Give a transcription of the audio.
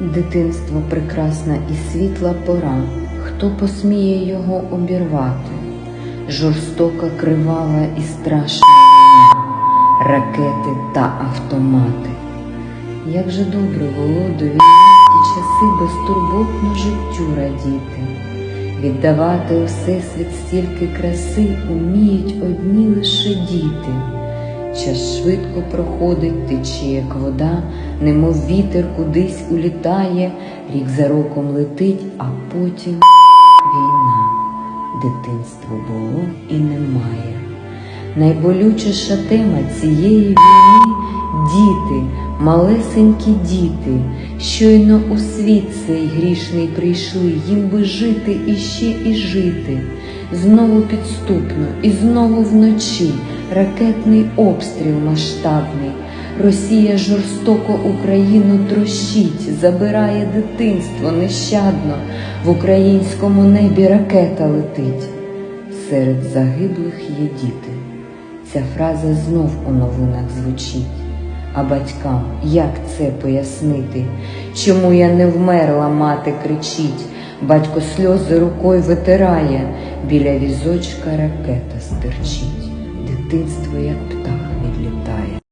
Дитинство прекрасна і світла пора, хто посміє його обірвати? Жорстока, кривава і страшна війна, ракети та автомати. Як же добре було до війни ті часи безтурботно життю радіти, віддавати у всесвіт стільки краси уміють одні лише діти. Час швидко проходить, тече, як вода, немов вітер кудись улітає, рік за роком летить, а потім війна. Дитинство було і немає. Найболючіша тема цієї війни діти, малесенькі діти, щойно у світ цей грішний прийшли, їм би жити і ще і жити. Знову підступно, і знову вночі ракетний обстріл масштабний. Росія жорстоко Україну трощить, забирає дитинство нещадно, в українському небі ракета летить. Серед загиблих є діти. Ця фраза знов у новинах звучить. А батькам як це пояснити? Чому я не вмерла, мати кричить, батько сльози рукою витирає, біля візочка ракета стирчить, дитинство, як птах, відлітає.